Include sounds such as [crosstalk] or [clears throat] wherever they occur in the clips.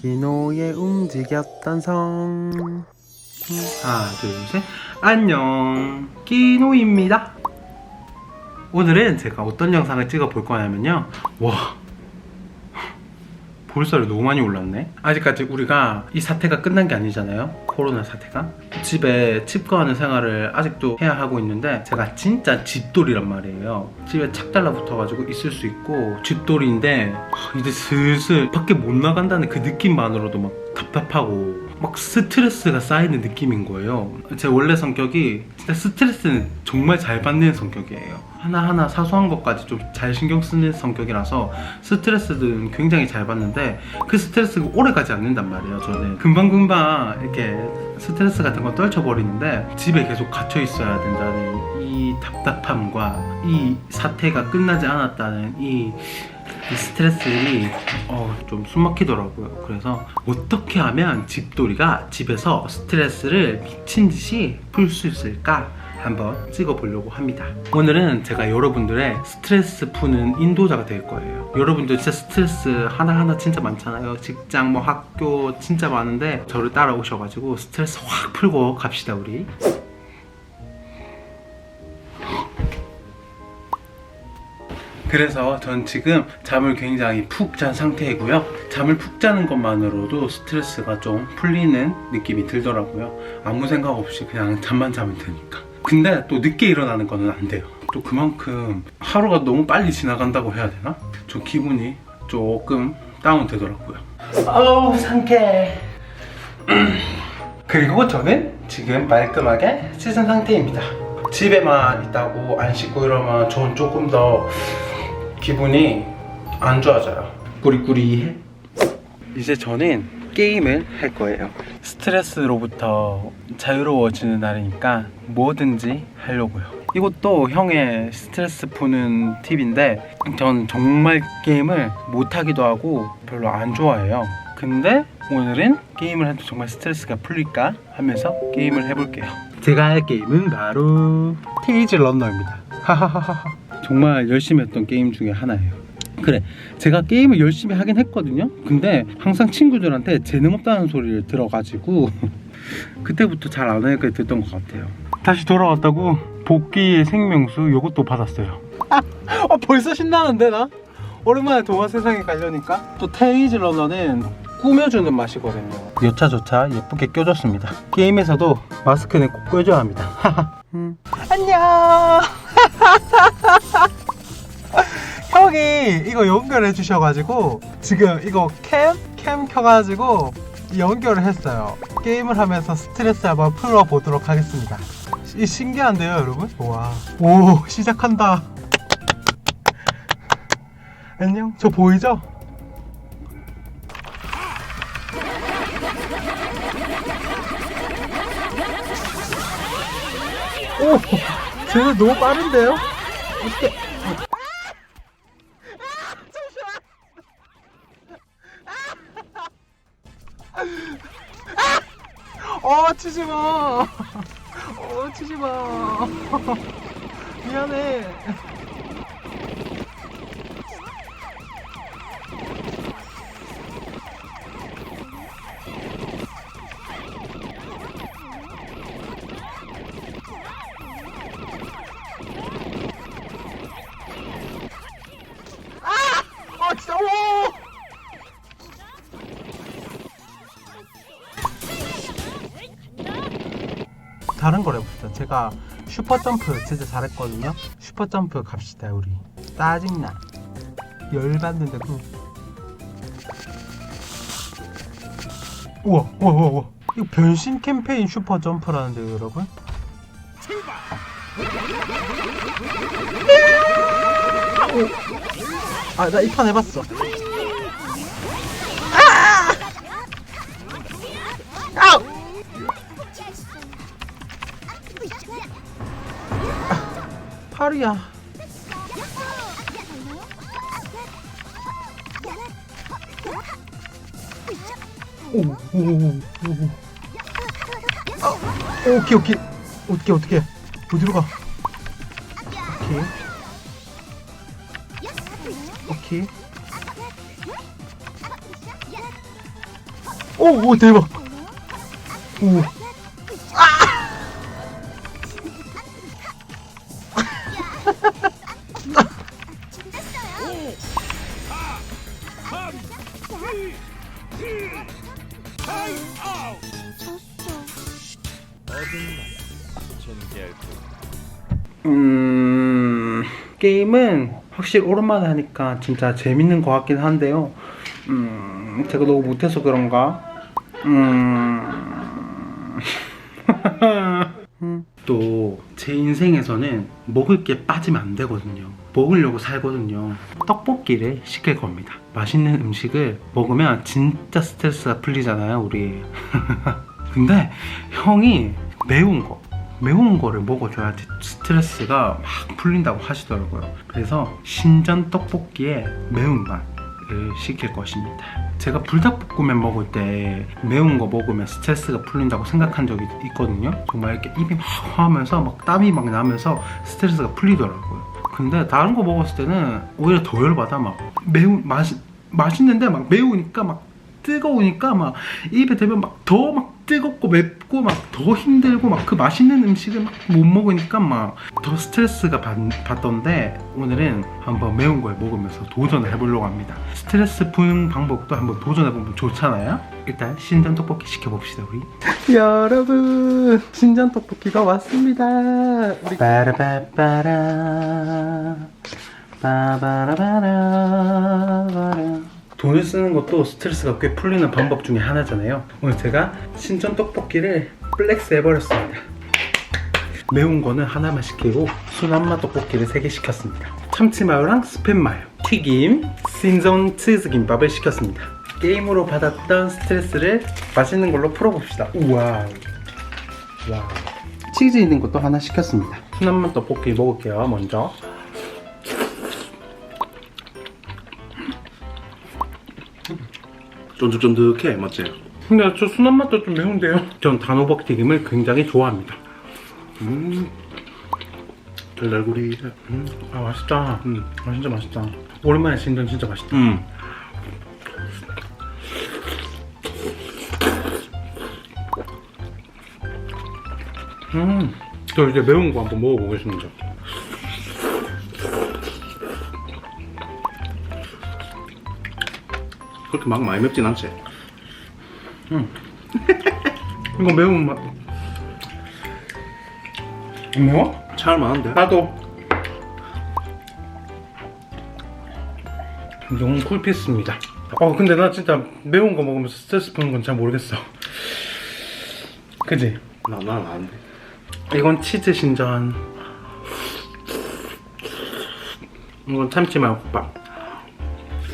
기노의 움직였던 성. 하나 둘셋. 안녕. 기노입니다. 오늘은 제가 어떤 영상을 찍어 볼 거냐면요. 와 볼살이 너무 많이 올랐네. 아직까지 우리가 이 사태가 끝난 게 아니잖아요. 코로나 사태가. 집에 집거하는 생활을 아직도 해야 하고 있는데 제가 진짜 집돌이란 말이에요. 집에 착 달라붙어가지고 있을 수 있고 집돌이인데 하, 이제 슬슬 밖에 못 나간다는 그 느낌만으로도 막 답답하고 막 스트레스가 쌓이는 느낌인 거예요. 제 원래 성격이 진짜 스트레스는 정말 잘 받는 성격이에요. 하나하나 사소한 것까지 좀 잘 신경 쓰는 성격이라서 스트레스는 굉장히 잘 받는데 그 스트레스가 오래 가지 않는단 말이에요. 저는 금방금방 이렇게 스트레스 같은 거 떨쳐버리는데 집에 계속 갇혀 있어야 된다는 이 답답함과 이 사태가 끝나지 않았다는 이 이 스트레스들이 어, 좀 숨막히더라고요. 그래서 어떻게 하면 집돌이가 집에서 스트레스를 미친 듯이 풀 수 있을까? 한번 찍어보려고 합니다. 오늘은 제가 여러분들의 스트레스 푸는 인도자가 될 거예요. 여러분들 진짜 스트레스 하나하나 진짜 많잖아요. 직장, 뭐 학교 진짜 많은데 저를 따라오셔가지고 스트레스 확 풀고 갑시다, 우리. 그래서 전 지금 잠을 굉장히 푹 잔 상태이고요. 잠을 푹 자는 것만으로도 스트레스가 좀 풀리는 느낌이 들더라고요. 아무 생각 없이 그냥 잠만 자면 되니까. 근데 또 늦게 일어나는 거는 안 돼요. 또 그만큼 하루가 너무 빨리 지나간다고 해야 되나? 좀 기분이 조금 다운되더라고요. 어우 상쾌해. [clears throat] 그리고 저는 지금 말끔하게 씻은 상태입니다. 집에만 있다고 안 씻고 이러면 전 조금 더 기분이 안 좋아져요. 꾸리꾸리해. 이제 저는 게임을 할 거예요. 스트레스로부터 자유로워지는 날이니까 뭐든지 하려고요. 이것도 형의 스트레스 푸는 팁인데 전 정말 게임을 못하기도 하고 별로 안 좋아해요. 근데 오늘은 게임을 해도 정말 스트레스가 풀릴까 하면서 게임을 해볼게요. 제가 할 게임은 바로 테이즈 런너입니다. 하하하하. 정말 열심히 했던 게임 중에 하나예요. 그래, 제가 게임을 열심히 하긴 했거든요. 근데 항상 친구들한테 재능 없다는 소리를 들어가지고 [laughs] 그때부터 잘 안 하니까 됐던 것 같아요. 다시 돌아왔다고 복귀의 생명수 요것도 받았어요. 아, 벌써 신나는데 나? 오랜만에 동화 세상에 가려니까 또 테이즈 러너는 꾸며주는 맛이거든요. 여차저차 예쁘게 껴줬습니다. 게임에서도 마스크는 꼭 껴줘야 합니다. 음. 안녕. [laughs] 형이 이거 연결해 주셔가지고 지금 이거 캠? 캠 켜가지고 연결을 했어요. 게임을 하면서 스트레스 한번 풀어보도록 하겠습니다. 이 신기한데요, 여러분? 와, 오 시작한다. [laughs] 안녕, 저 보이죠? 오, 쟤는 너무 빠른데요? 어떻게? 어, 치지 마. 어, 치지 마. 미안해. 다른 걸 해봅시다. 제가 슈퍼점프 진짜 잘했거든요. 슈퍼점프 갑시다, 우리. 짜증나. 열받는다고. 우와, 우와, 우와, 우와. 이거 변신 캠페인 슈퍼점프라는데요, 여러분? 아, 나 이 판 해봤어. 팔이야. 오, 오, 오, 오. 아, 오케이, 오케이. 어떻게, 어떻게. 어디로 가? 오케이. 오케이. 오, 오 대박. 오. 게임은 확실히 오랜만에 하니까 진짜 재밌는 것 같긴 한데요. 음 제가 너무 못해서 그런가? 음. [laughs] 또 제 인생에서는 먹을 게 빠지면 안 되거든요. 먹으려고 살거든요. 떡볶이를 시킬 겁니다. 맛있는 음식을 먹으면 진짜 스트레스가 풀리잖아요, 우리. [laughs] 근데 형이 매운 거, 매운 거를 먹어줘야지 스트레스가 막 풀린다고 하시더라고요. 그래서 신전 떡볶이에 매운맛을 시킬 것입니다. 제가 불닭볶음면 먹을 때 매운 거 먹으면 스트레스가 풀린다고 생각한 적이 있거든요. 정말 이렇게 입이 막 하면서 막 땀이 막 나면서 스트레스가 풀리더라고요. 근데 다른 거 먹었을 때는 오히려 더 열받아 막 매운 맛이 맛있는데 막 매우니까 막 뜨거우니까 막 입에 대면 막 더막 뜨겁고 맵고 막 더 힘들고 막 그 맛있는 음식을 막 못 먹으니까 막 더 스트레스가 받, 받던데 오늘은 한번 매운 걸 먹으면서 도전을 해보려고 합니다. 스트레스 푸는 방법도 한번 도전해보면 좋잖아요. 일단 신전 떡볶이 시켜봅시다 우리. [laughs] 여러분 신전 떡볶이가 왔습니다. 우리 빠라바빠라 빠바라바라 돈을 쓰는 것도 스트레스가 꽤 풀리는 방법 중에 하나잖아요. 오늘 제가 신전 떡볶이를 플렉스 해버렸습니다. 매운 거는 하나만 시키고 순한맛 떡볶이를 3개 시켰습니다. 참치마요랑 스팸마요, 튀김, 신전 치즈 김밥을 시켰습니다. 게임으로 받았던 스트레스를 맛있는 걸로 풀어봅시다. 우와. 와. 치즈 있는 것도 하나 시켰습니다. 순한맛 떡볶이 먹을게요, 먼저. 쫀득쫀득해 맞지? 근데 저 순한 맛도 좀 매운데요. 전 단호박 튀김을 굉장히 좋아합니다. 음 달달구리 음. 아 맛있다. 음. 아 진짜 맛있다. 오랜만에 신전 진짜 맛있다. 음. 음. 저 이제 매운 거 한번 먹어보겠습니다. 그렇게 막 많이 맵진 않지? 이거 매운 맛. 안 매워? 차을만한데? 나도. 너무 쿨피스입니다. 어 근데 나 진짜 매운 거 먹으면서 스트레스 푸는 건 잘 모르겠어. 그지? 나난 안 돼 이건 치즈 신전. 이건 참치 말국밥.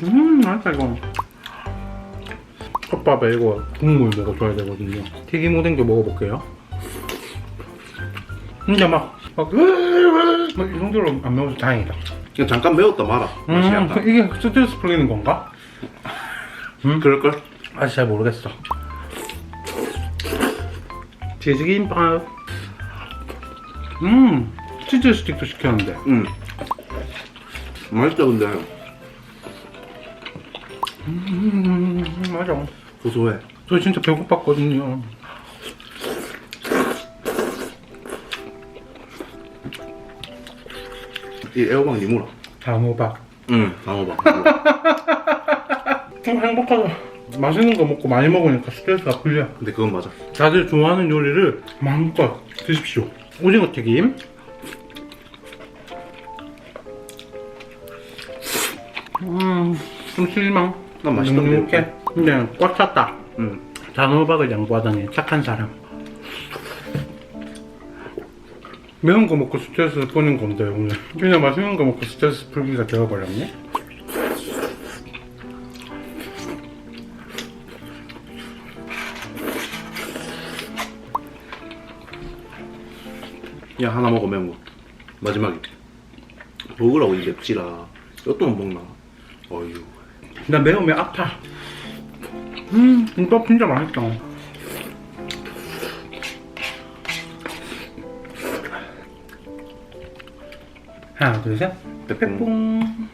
음, 맛있다 이거. 컵밥에 이거 국물 먹어줘야 되거든요. 튀김 오뎅도 먹어볼게요. 근데 막, 막, 막 이 정도로 안 매워서 다행이다. 그냥 잠깐 매웠다 말아 맛이 음, 약간 이게 스트레스 풀리는 건가? 그럴걸? 아직 잘 모르겠어. 치즈김밥. 음, 치즈 스틱도 시켰는데. 응 맛있다 근데 음, 맞아. 고소해 저 진짜 배고팠거든요. 이 애호박 니무라 단호박. 응 방어박 좀 행복하다. 맛있는 거 먹고 많이 먹으니까 스트레스가 풀려. 근데 그건 맞아 다들 좋아하는 요리를 마음껏 드십시오. 오징어 튀김. 음, 좀 실망. 난 맛있던데, 이렇게. 근데 꽉 찼다. 응 단호박을 양보하다니 착한 사람. 매운 거 먹고 스트레스 푸는 건데 오늘 그냥 맛있는 거 먹고 스트레스 풀기가 되어버렸네. 야 하나 먹어 매운 거 마지막에 먹으라고 이 맵지라 이것도 못 먹나 어휴 나 매우면 아파. 음, 김밥 진짜 맛있다. 하나, 둘, 셋. 빼뽕. [laughs]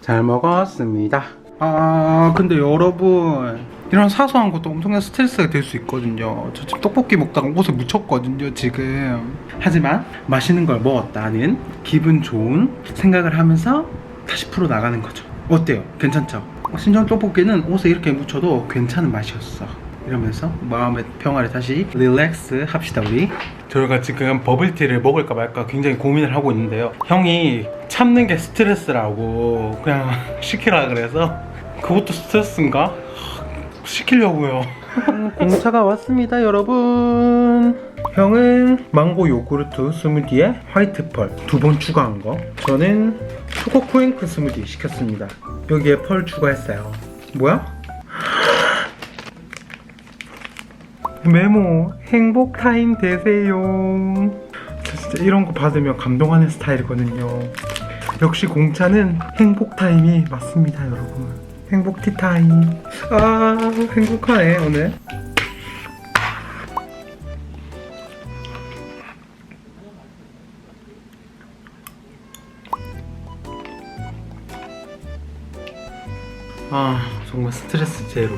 잘 먹었습니다. 아 근데 여러분 이런 사소한 것도 엄청난 스트레스가 될 수 있거든요 저 지금 떡볶이 먹다가 옷에 묻혔거든요 지금 하지만 맛있는 걸 먹었다는 기분 좋은 생각을 하면서 다시 풀어 나가는 거죠 어때요? 괜찮죠? 신전 떡볶이는 옷에 이렇게 묻혀도 괜찮은 맛이었어. 이러면서 마음의 평화를 다시 릴렉스 합시다 우리. 저희가 지금 버블티를 먹을까 말까 굉장히 고민을 하고 있는데요. 형이 참는 게 스트레스라고 그냥 [laughs] 시키라 그래서 그것도 스트레스인가? 시키려고요. 공차가 왔습니다 여러분. 형은 망고 요구르트 스무디에 화이트 펄. 두 번 추가한 거. 저는 초코 쿠잉크 스무디 시켰습니다 여기에 펄 추가했어요 뭐야? 메모 행복 타임 되세요. 저 진짜 이런 거 받으면 감동하는 스타일이거든요. 역시 공차는 행복 타임이 맞습니다, 여러분. 행복 티 타임. 아 행복하네 오늘. 아 정말 스트레스 제로.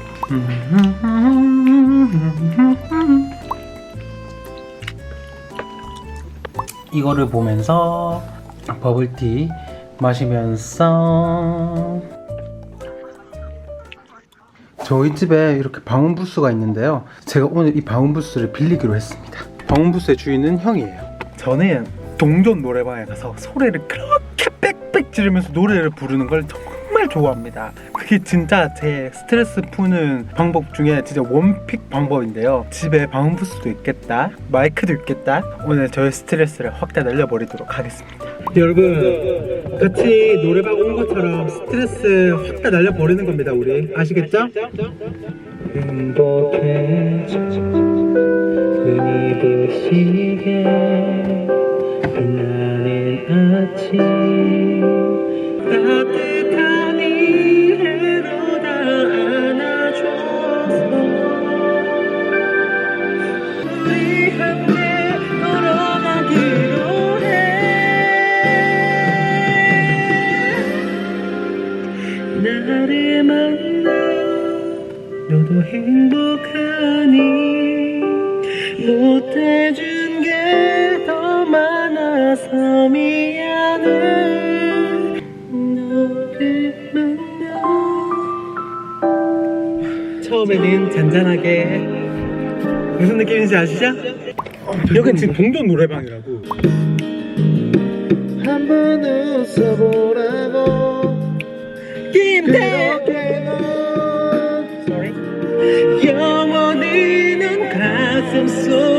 이거를 보면서 버블티 마시면서 저희 집에 이렇게 방음 부스가 있는데요. 제가 오늘 이 방음 부스를 빌리기로 했습니다. 방음 부스의 주인은 형이에요. 저는 동전 노래방에 가서 소리를 그렇게 빽빽 지르면서 노래를 부르는 걸 정말 좋아합니다. 그게 진짜 제 스트레스 푸는 방법 중에 진짜 원픽 방법인데요. 집에 방음 부스도 있겠다, 마이크도 있겠다. 오늘 저의 스트레스를 확 다 날려버리도록 하겠습니다. 여러분 같이 노래방 온 것처럼 스트레스 확 다 날려버리는 겁니다 우리 아시겠죠? 행복해져 흔히 부시게 빛나는 아침 처음에는 잔잔하게. 무슨 느낌인지 아시죠? 여긴 지금 동전 노래방이라고. 한번 웃어보라고. 김태 영원히 는 가슴 속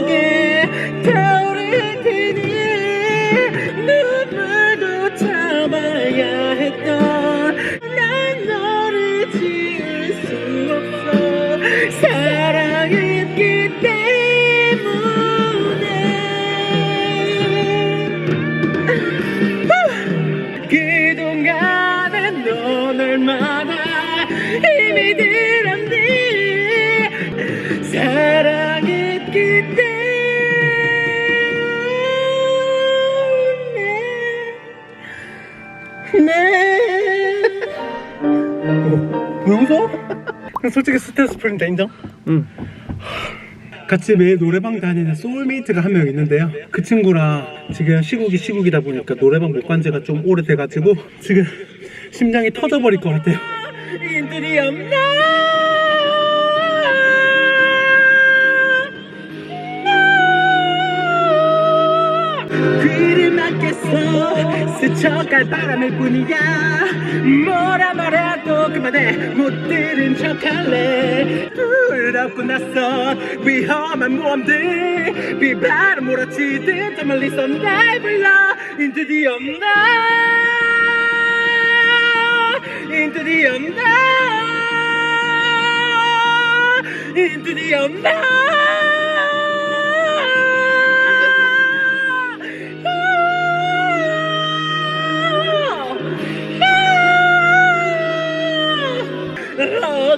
솔직히 스트레스 풀린다 인정? 응. 같이 매일 노래방 다니는 소울메이트가 한 명 있는데요. 그 친구랑 지금 시국이 시국이다 보니까 노래방 못 간 지가 좀 오래돼가지고 지금 심장이 터져버릴 것 같아요. 인들이 없나? 귀를 막겠어. 스쳐갈 바람일 뿐이야. 뭐라 말해도 그만해. 못 들은 척할래. 부럽고 낯선 위험한 모험들. 비바람 몰아치듯 저 멀리서 날 불러. Into the unknown Into the unknown Into the unknown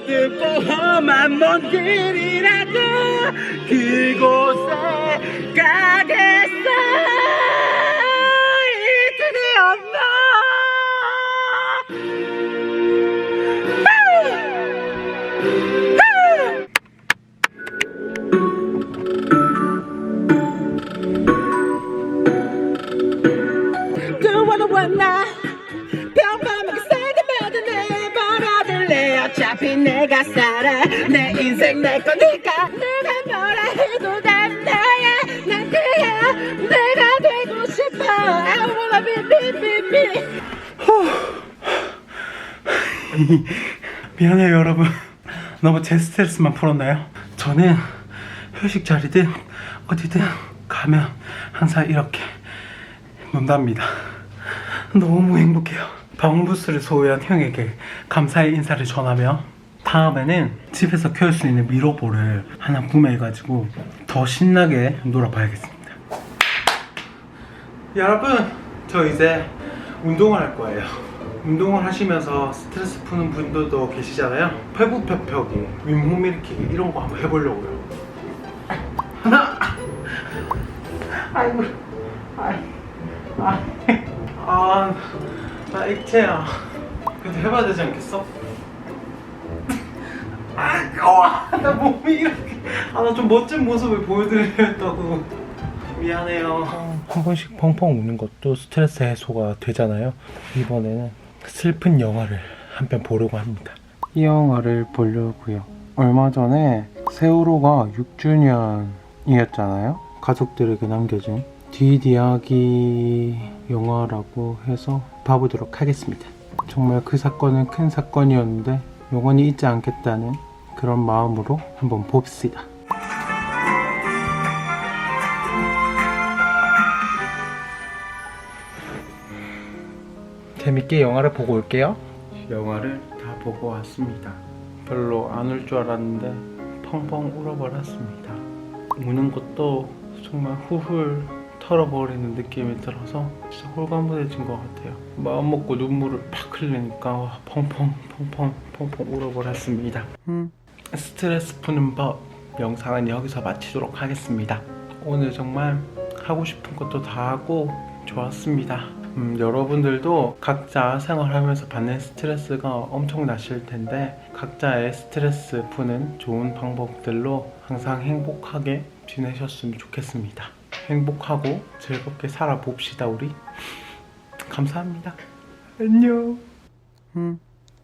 어둡고 먼 길이라도 그곳에 가겠어. 이틀이 없나? 피 내가 살아. 내 인생 내 거니까 내가 뭐라 해도 난 나야. 난 그야. 내가 되고 싶어. I wanna be me me me 미안해요 여러분. 너무 제 스트레스만 풀었나요? 저는 회식 자리든 어디든 가면 항상 이렇게 논답니다. 너무 행복해요. 방부스를 소유한 형에게 감사의 인사를 전하며 다음에는 집에서 켤수 있는 미로볼을 하나 구매해가지고 더 신나게 놀아봐야겠습니다. 여러분 저 이제 운동을 할 거예요. 운동을 하시면서 스트레스 푸는 분들도 계시잖아요. 팔굽혀펴기 윗몸 일으키기 이런 거 한번 해보려고요. 하나! 아이고 아이. 아나 액체야. 그래도 해봐야 되지 않겠어? 아, 나 몸이 이렇게 아 나 좀 멋진 모습을 보여드리려고 미안해요. 한 번씩 펑펑 우는 것도 스트레스 해소가 되잖아요. 이번에는 슬픈 영화를 한 편 보려고 합니다. 이 영화를 보려고요. 얼마 전에 세월호가 6주년이었잖아요. 가족들에게 남겨진 뒷이야기 영화라고 해서 봐보도록 하겠습니다. 정말 그 사건은 큰 사건이었는데 영원히 잊지 않겠다는 그런 마음으로 한번 봅시다. 재밌게 영화를 보고 올게요. 영화를 다 보고 왔습니다. 별로 안 울 줄 알았는데 펑펑 울어버렸습니다. 우는 것도 정말 훌훌 털어버리는 느낌이 들어서 진짜 홀가분해진 것 같아요. 마음 먹고 눈물을 팍 흘리니까 와, 펑펑 펑펑 펑펑 울어버렸습니다. 음, 스트레스 푸는 법 영상은 여기서 마치도록 하겠습니다. 오늘 정말 하고 싶은 것도 다 하고 좋았습니다. 음, 여러분들도 각자 생활하면서 받는 스트레스가 엄청 나실 텐데 각자의 스트레스 푸는 좋은 방법들로 항상 행복하게 지내셨으면 좋겠습니다. 행복하고 즐겁게 살아봅시다 우리. 감사합니다. 안녕. 음.